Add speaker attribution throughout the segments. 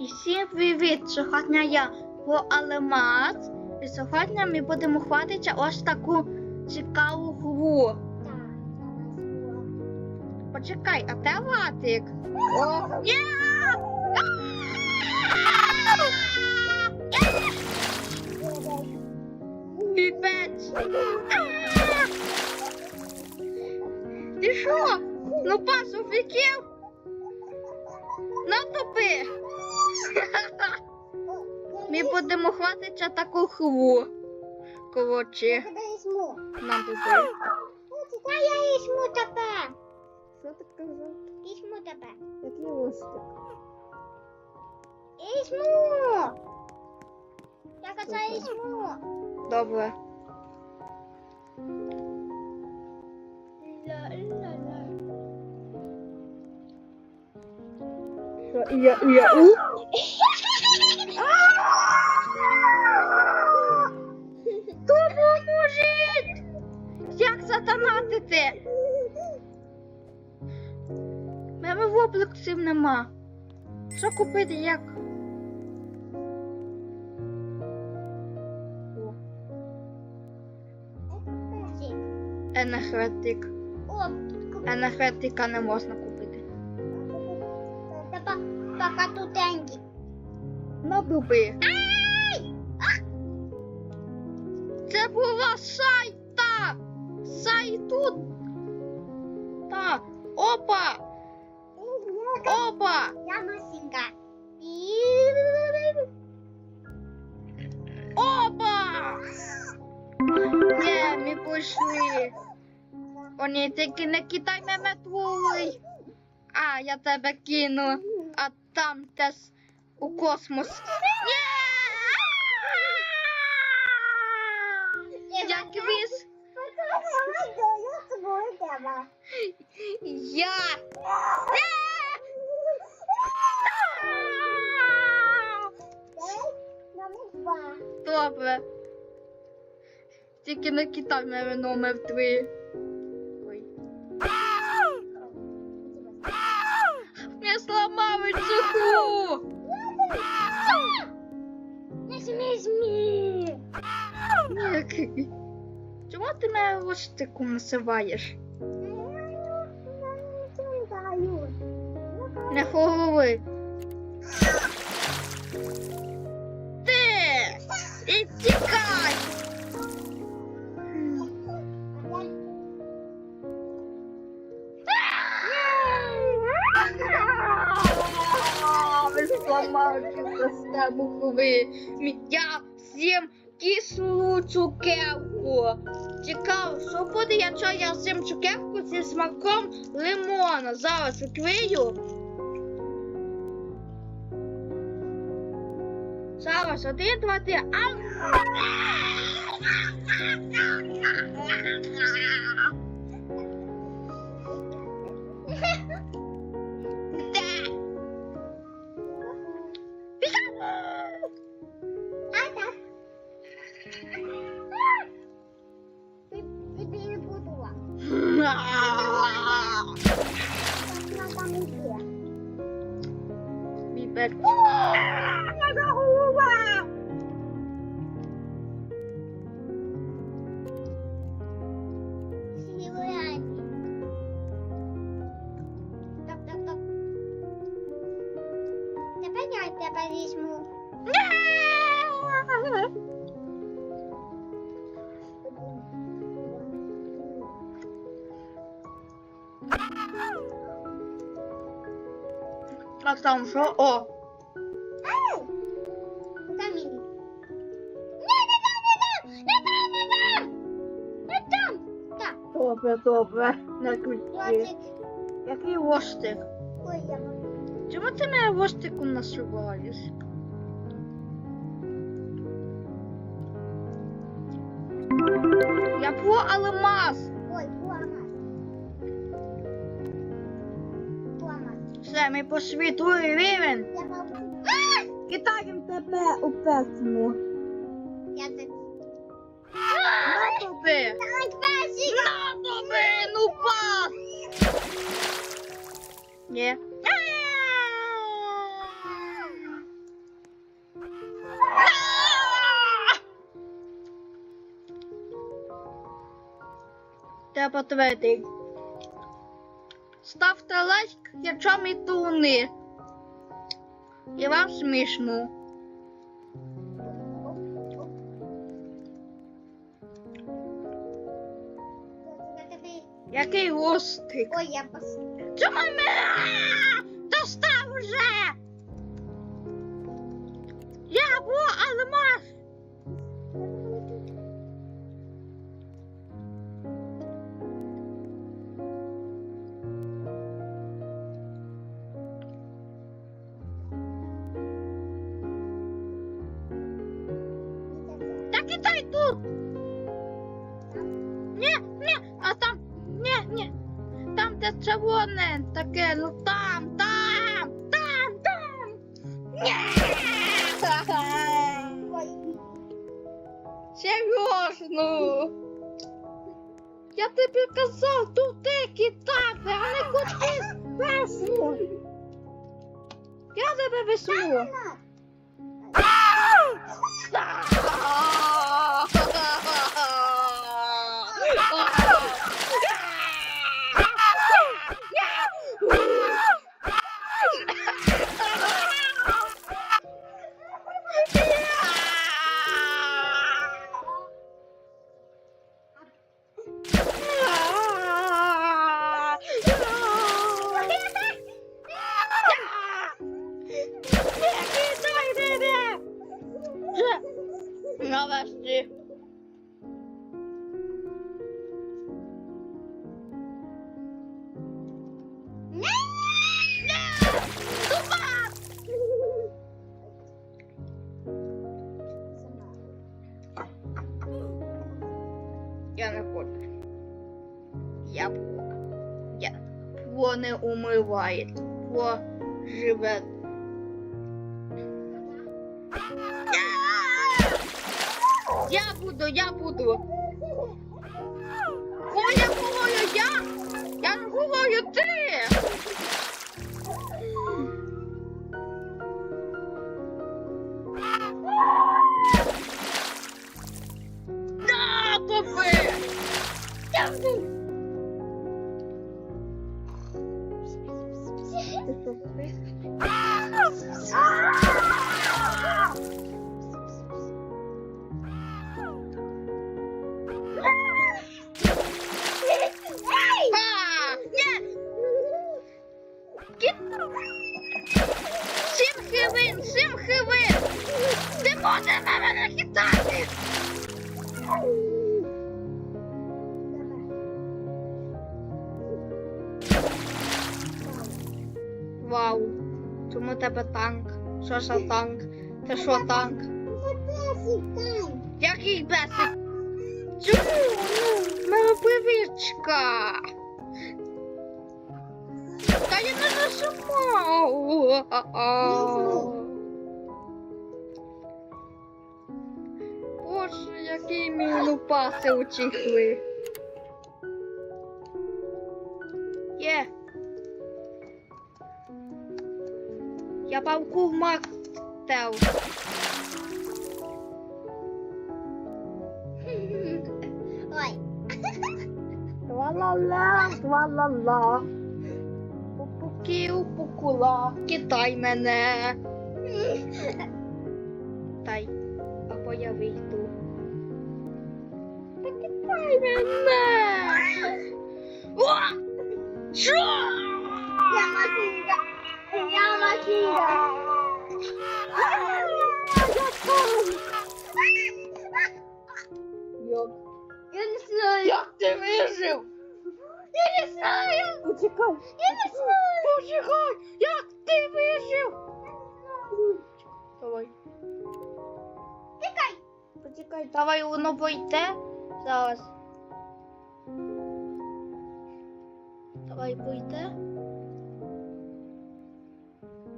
Speaker 1: І всім привіт! Сьогодні я по Алемас. І сьогодні ми будемо хватитися ось таку цікаву гру. Почекай, а де Ватик? Піпець! Ти що? Ну пас офіків? Натопи! Ми будемо хватитися таку хву. Коротше, натопи.
Speaker 2: Та я візьму тебе.
Speaker 1: Що ти казав?
Speaker 2: Візьму тебе.
Speaker 1: Який листик?
Speaker 2: Візьму. Я казала візьму.
Speaker 1: Добре. Що, і я, і я, у? Допоможіть! Як задонатити? В Мене воблексів нема. Що купити як? Енергетик. Енергетика не можна купити.
Speaker 2: Пока тут деньги.
Speaker 1: На дуби. Це була сайта! Сайту! Так, опа! Опа!
Speaker 2: Я масінка.
Speaker 1: Опа! Ні, ми пішли. О, ні, тільки не кидай мене твій. А, я тебе кину, а там теж у космос. Ні! Я квіз.
Speaker 2: Я.
Speaker 1: Добре. Тільки не кидай мене номер три. Ти мене лоштиком називаєш? Не голови. Ти! І тікай! Ви зламали систему гри. Я з'їм кислу цукерку. Цікаво, що буде, якщо я цим цукерку зі смаком лимона. Зараз відкрию. Зараз один, два, три. Ам! Голова!
Speaker 2: Тепер візьму.
Speaker 1: А О!
Speaker 2: Ей! Куди мені? Не, не там, не там! Не там, не там! Не там! Так,
Speaker 1: Добре, добре. Не
Speaker 2: двадцять.
Speaker 1: Який лоштик?
Speaker 2: Ой, я вам.
Speaker 1: Чому ти мене лоштиком насуваєш? Я про алмаз. Все, ми по світовий рівень. Китаєм тебе у песню.
Speaker 2: Я це.
Speaker 1: На тобі! На тобі, ну пас! Ні. Треба третій. Ставте лайк, якщо ми туни. І вам смішно. Який гостик.
Speaker 2: Ой, я пос...
Speaker 1: Чому мене? Достав вже! Я бо алмаз! Тут! Ні, ні, а там, ні, ні. Там, де червоне таке, ну там, там, там, там. Ні! Серйозно. Я тобі казав, тут деякі тапи, а не куди весну. Я тебе весну.
Speaker 2: на.
Speaker 1: Я не хочу. Я. Я пло не умиває. Пло живе. Я буду, я буду. О, я говорю я. Я не говорю ти. Можеш. Вау. Чому тебе танк? Що за танк? Це що танк? Який бесик? Чому? Ну, моя привичка. Та я не нажимав. Які мені лупаси утікли. Є. Я павку в мактел.
Speaker 2: Ой.
Speaker 1: Ла-ла-ла, ла-ла-ла. Пупуків, пукула, китай мене. Тай, або я вийду. Та мене. О! Що?
Speaker 2: Я машинка. Я машинка.
Speaker 1: Як?
Speaker 2: Я не знаю.
Speaker 1: Як ти вижив?
Speaker 2: Я не знаю.
Speaker 1: Почекай.
Speaker 2: Я не знаю.
Speaker 1: Почекай, як ти вижив? Давай.
Speaker 2: Тікай.
Speaker 1: Почекай, давай воно пойде зараз. Давай пойде.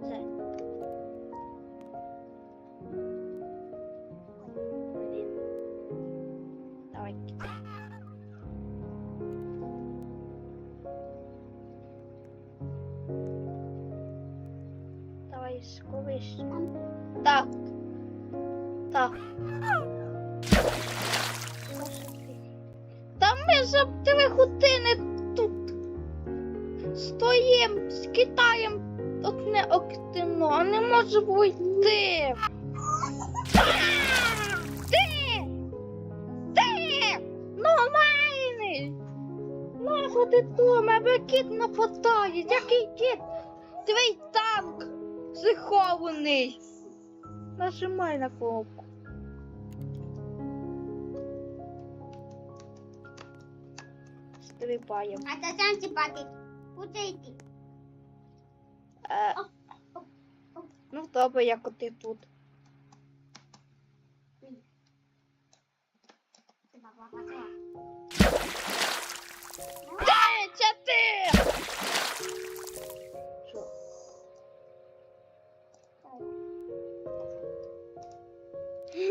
Speaker 1: Все. Блін. Давай. Давай скоріше. Так. Ми три години тут стоїм, скитаєм одне окно, не можемо йти. Ти! Ти! Нормальний! Нащо ти тут? Мене кіт нападає. Який кіт? Твій танк захований. Нажимай на кнопку. Стрибаємо.
Speaker 2: А то сам ціпати. Куди йти?
Speaker 1: Е, ну добре, як ти тут. Це ти? Що?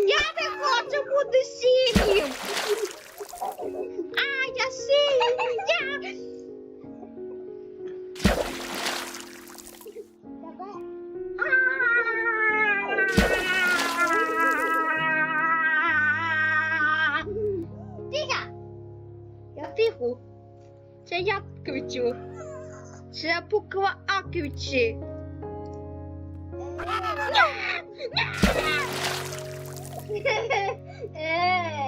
Speaker 1: Я не хочу бути синім. А, я синій. Я...
Speaker 2: Давай. Тихо.
Speaker 1: Я тихо. Це я кричу. Це буква А кричи.
Speaker 2: Ей.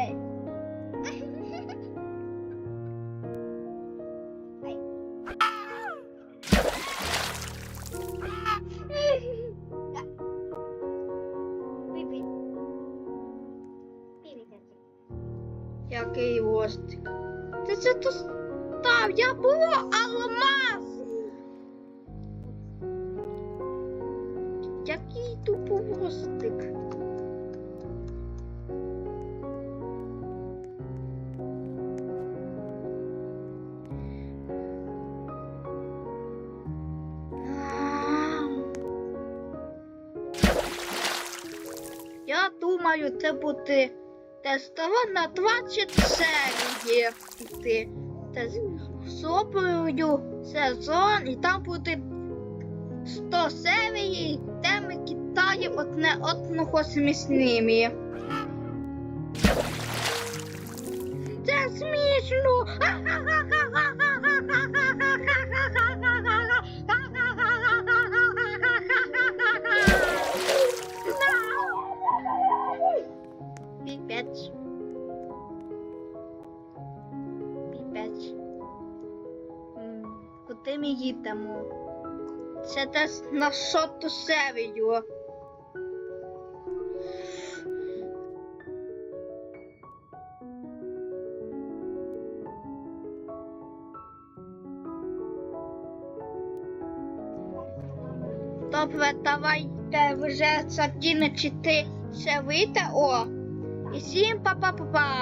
Speaker 1: Який остик. Ти це то став, я було алмаз. Який туповостик. Я думаю, це буде тестова на 20 серії йти. Та сезон, і там буде 100 серій, де ми китаємо одне одного смісними. Це смішно. Піпець. Ми їдемо? Це десь на соту серію. Добре, давайте вже закінчити це відео. І всім па-па-па-па!